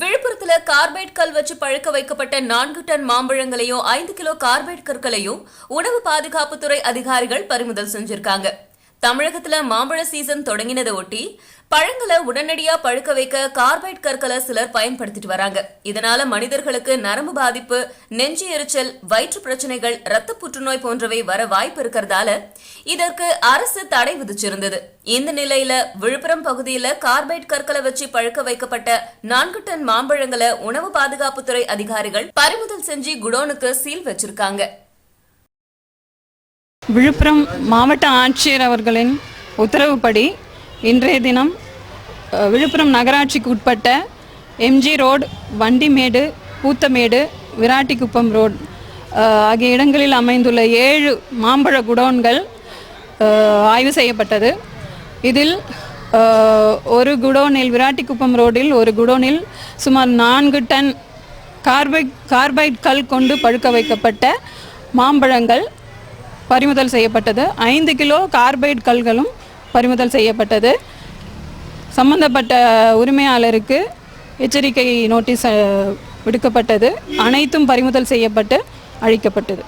விழுப்புரத்துல carbide கல் வச்சு பழுக்க வைக்கப்பட்ட நான்கு டன் மாம்பழங்களையும் ஐந்து கிலோ கார்பைட் கற்களையும் உணவு பாதுகாப்புத்துறை அதிகாரிகள் பறிமுதல் செஞ்சிருக்காங்க. தமிழகத்துல மாம்பழ சீசன் தொடங்கினதை ஒட்டி பழங்களை உடனடியா பழுக்க வைக்க கார்பைட் கற்களை சிலர் பயன்படுத்திட்டு வராங்க. இதனால மனிதர்களுக்கு நரம்பு பாதிப்பு நெஞ்சு எரிச்சல் வயிற்று பிரச்சனைகள் ரத்த புற்றுநோய் போன்றவை வர வாய்ப்பு இருக்கிறதால இதற்கு அரசு தடை விதிச்சிருந்தது. இந்த நிலையில விழுப்புரம் பகுதியில கார்பைட் கற்களை வச்சு பழுக்க வைக்கப்பட்ட நான்கு டன் மாம்பழங்களை உணவு பாதுகாப்புத்துறை அதிகாரிகள் பறிமுதல் செஞ்சு குடோனுக்கு சீல் வச்சிருக்காங்க. விழுப்புரம் மாவட்ட ஆட்சியர் அவர்களின் உத்தரவுப்படி இன்றைய தினம் விழுப்புரம் நகராட்சிக்கு உட்பட்ட MG road Vandimedu Poothamedu Virattikuppam road ஆகிய இடங்களில் அமைந்துள்ள ஏழு மாம்பழ குடோன்கள் ஆய்வு செய்யப்பட்டது. இதில் ஒரு குடோனில் விராட்டிக்குப்பம் ரோடில் ஒரு குடோனில் சுமார் நான்கு டன் கார்பைட் கார்பைட் கல் கொண்டு பழுக்க வைக்கப்பட்ட மாம்பழங்கள் பறிமுதல் செய்யப்பட்டது. ஐந்து கிலோ கார்பைட் கல்களும் பறிமுதல் செய்யப்பட்டது. சம்பந்தப்பட்ட உரிமையாளருக்கு எச்சரிக்கை நோட்டீஸ் விடுக்கப்பட்டது. அனைத்தும் பறிமுதல் செய்யப்பட்டு அழிக்கப்பட்டது.